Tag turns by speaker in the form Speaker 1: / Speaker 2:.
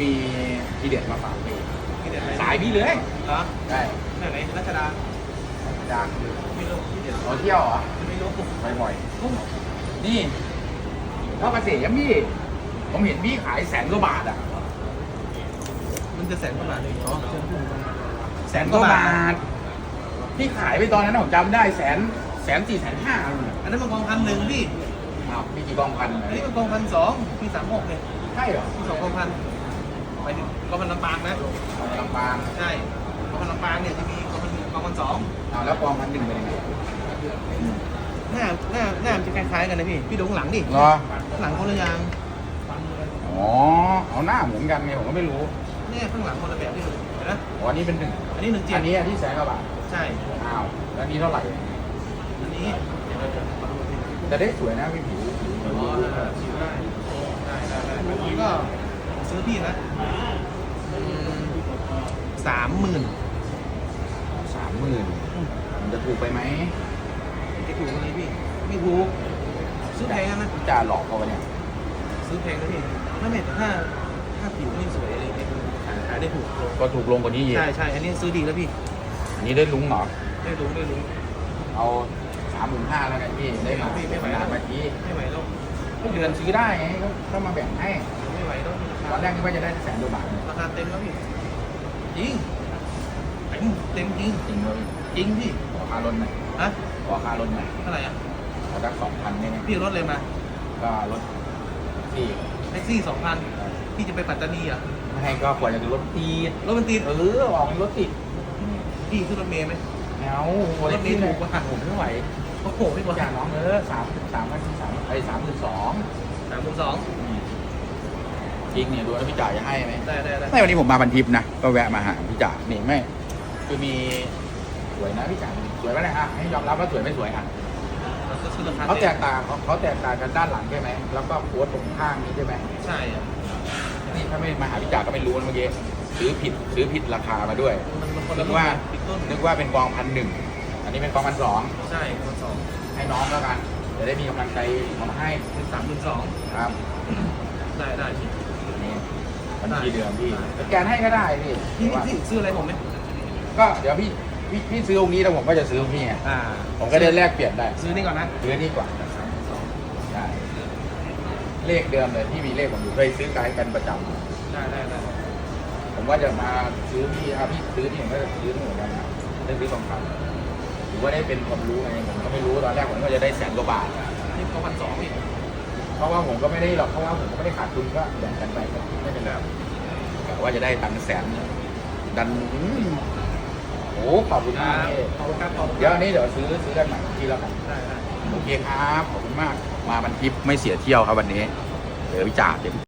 Speaker 1: มีทีเด็ดมาฝากพี่
Speaker 2: ที่เด็ดอะไร
Speaker 1: สายพี่เลย
Speaker 2: เหรอ
Speaker 1: ได้
Speaker 2: ไหนไหนรัชดา
Speaker 1: จาก
Speaker 2: ไม่รู้ที่เด็ด
Speaker 1: เราเที่ยวเหรอ
Speaker 2: ไม่รู้
Speaker 1: ไปบ่อยนี่พ่อเกษมพี่ ผมเห็นพี่ขายแสนกว่าบาทอะ
Speaker 2: มันจะแสนกว่าบาทเลยอ๋อเชิญพูด
Speaker 1: แสนกว่าบาทพี่ขายไปตอนนั้นผมจำได้แสนแสนสี่แสนห้า
Speaker 2: อันนั้นมันกองพันหนึ่งพี่
Speaker 1: อ้าวมีกี่กองพัน
Speaker 2: อันนี้มันกองพันสองพี่สามหกเนี่ย
Speaker 1: ใช่เหรอ
Speaker 2: พี่สองกองพัน ไปถึงกองพันลำปางนะ
Speaker 1: เอาลำปาง
Speaker 2: ใช่กองพันลำปางเนี่ยจะมีกองพันกองพันสอง
Speaker 1: เอาแล้วกองพันหนึ่งเป็นยังไง
Speaker 2: หน้าหน้าหน้ามันจะคล้ายๆกันนะพี่พี่ดูข้างหลังดิ
Speaker 1: เหรอ
Speaker 2: ข้างหลังคนละอย่าง
Speaker 1: อ๋อเอาหน้าเหมือนกันไงผมก็ไม่รู้
Speaker 2: เนี่ยข้างหลังคนละแบบที่ดูเห็นไหม
Speaker 1: อ๋ออันนี้เป็นหนึ่ง
Speaker 2: อันนี้หนึ่งเจ็
Speaker 1: อั
Speaker 2: ด
Speaker 1: นนี้อันที่แสนกว่าบาท
Speaker 2: ใช่
Speaker 1: อ้าวแล้วอันนี้เท่าไหร่
Speaker 2: อันนี้เดี๋ยวเราจะมาดูสิ
Speaker 1: แต่ได้สวยนะพี่ผิวผิว
Speaker 2: อ๋อได้ได้ได้ได้ได้บางทีก็ ซื้อพี่นะสามหมื่น
Speaker 1: สามหมื่นมันจะถูกไปไหม
Speaker 2: จะถูกไหมพี่ ไม่ถูกซื้อแพงนะ
Speaker 1: จะหลอกเขาปะเนี่ย
Speaker 2: ซื้อแพงนะพี่ไม่ไม่แต่ถ้าถ้าผิวไม่สวยอะไรเนี่ยขายขายได้ถูกลง
Speaker 1: ก็ถูกลงกว่านี้เย
Speaker 2: ใช่
Speaker 1: อะ
Speaker 2: ใช่อันนี้ซื้อดีแล้วพี่
Speaker 1: อันนี้ได้ลุ้งเหรอ
Speaker 2: ได้รู้ได้รู้
Speaker 1: เอาสามหมื่นห้าแล้วกันพี่ ได้มา
Speaker 2: ไม่ไม่ไหว
Speaker 1: ขนาดเมื่อกี้
Speaker 2: ไม่ไหวแล้ว
Speaker 1: ก็เดือนซื้อได้ไงก็ก็มาแบ่งให้
Speaker 2: ไม่ไหวแล้ว
Speaker 1: ตอนแรกนึกว่าจะได้แสนกว่าบาท
Speaker 2: ราคาเต็มแล้วพี่จริงเต็มเต็มจริง
Speaker 1: จริงเลย
Speaker 2: จริงพี่
Speaker 1: ขอค่ารถหน่อย
Speaker 2: ฮะ
Speaker 1: ขอค่ารถหน่อย
Speaker 2: เท่าไหร่อะ
Speaker 1: ขอสักสองพันได้ไหม
Speaker 2: พี่เอารถเลยมา
Speaker 1: ก็รถที่
Speaker 2: แท็กซี่สองพันพี่จะไปปัตตานีเหรอะ
Speaker 1: ไม่ให้ก็ควรจะดูรถตีด
Speaker 2: รถมันติด
Speaker 1: เออออกรถติด
Speaker 2: พี่ขึ้นรถเมล์ไหม
Speaker 1: แนว
Speaker 2: รถเมล์ถูกกว่า
Speaker 1: ผมไม่ไหว
Speaker 2: โอ้โหไม่ไหว
Speaker 1: อย่างน้องเออสามสามพันสามไอ้สามหมื่นสอง
Speaker 2: สามหมื่นสอง
Speaker 1: จริงเนี่ยดูแล้วพี่จ่าจะให้ไหม
Speaker 2: ได้ได้ได้
Speaker 1: ไม่วันนี้ผมมาบันทิปนะ ก็แวะมาหาพี่จ่านี่ไม่คือมีสวยนะพี่จ่าสวยไหมเนี่ยอะให้ยอมรับว่าสวยไม่สวยอะ
Speaker 2: เราก็ซื้อราคา
Speaker 1: เขาแต
Speaker 2: เต็
Speaker 1: ก
Speaker 2: ม
Speaker 1: ต่างเขาเขาแตกต่างกันด้านหลังใช่ไหมแล้วก็โค้ดตรงข้างนี้ใช่ไหม
Speaker 2: ใช่อะ
Speaker 1: นี่ถ้าไม่มาหาพี่จ่าก็ไม่รู้นะเมื่อกี้ซื้อผิดซื้อผิดราคามาด้วย
Speaker 2: มันมันคน
Speaker 1: นึ
Speaker 2: ละ
Speaker 1: ก
Speaker 2: รุ่น
Speaker 1: ว่า
Speaker 2: ปิดต้น
Speaker 1: นึกว่าเป็นกองพันหนึ่งอันนี้เป็นกองพันสอง
Speaker 2: ใช่คนสอง
Speaker 1: ให้น้องแล้วกันจะได้มีกำลังใจเอามาให้
Speaker 2: เป็นสามหมื่นสอง
Speaker 1: ครับ
Speaker 2: ได้ได้พี่
Speaker 1: นี่ บัญชีเดิมพี่สแกนให้ก็ได้พี่
Speaker 2: พี่พี่ซื้ออะไรผมไหม
Speaker 1: ก็เดี๋ยวพี่พี่พี่ซื้อองค์นี้แล้วผมก็จะซื้อองค์นี้ไง
Speaker 2: อ่า
Speaker 1: ผมก็ได้แลกเปลี่ยนได้
Speaker 2: ซื้อนี่ก่อนนะ
Speaker 1: ซื้อนี่ก่อน
Speaker 2: สามหมื่นสอง
Speaker 1: ได้เลขเดิมเลยที่มีเลขผมอยู่เคยซื้อขายกันประจำ
Speaker 2: ได้ได้ได้
Speaker 1: ผมว่าจะมาซื้อพี่ถ้าพี่ซื้อนี่ผมก็จะซื้อนี่เหมือนกันนะได้ซื้อทองคำถือว่าได้เป็นความรู้ไงผมก็ไม่รู้ตอนแรกผมก็จะได้แสนกว่าบาท
Speaker 2: นี่ก็พันสองอีก
Speaker 1: เพราะว่าผมก็ไม่ได้หรอกเพราะว่าผมก็ไม่ได้ขาดทุนก็แบ่งกันไปก็ไม่เป็นไรแต่ว่าจะได้ตังค์แสนเนี่ยดันอืมโอ้ขอบคุณมากพี่
Speaker 2: ขอบคุณครับขอบคุณ
Speaker 1: เดี๋ยวอันนี้เดี๋ยวซื้อซื้อกันใหม่ทีแล้วกัน
Speaker 2: ได้ได้
Speaker 1: โอเคครับขอบคุณมาก มาบันทิปไม่เสียเที่ยวครับวันนี้เดี๋ยววิจารณ์เดี๋ยว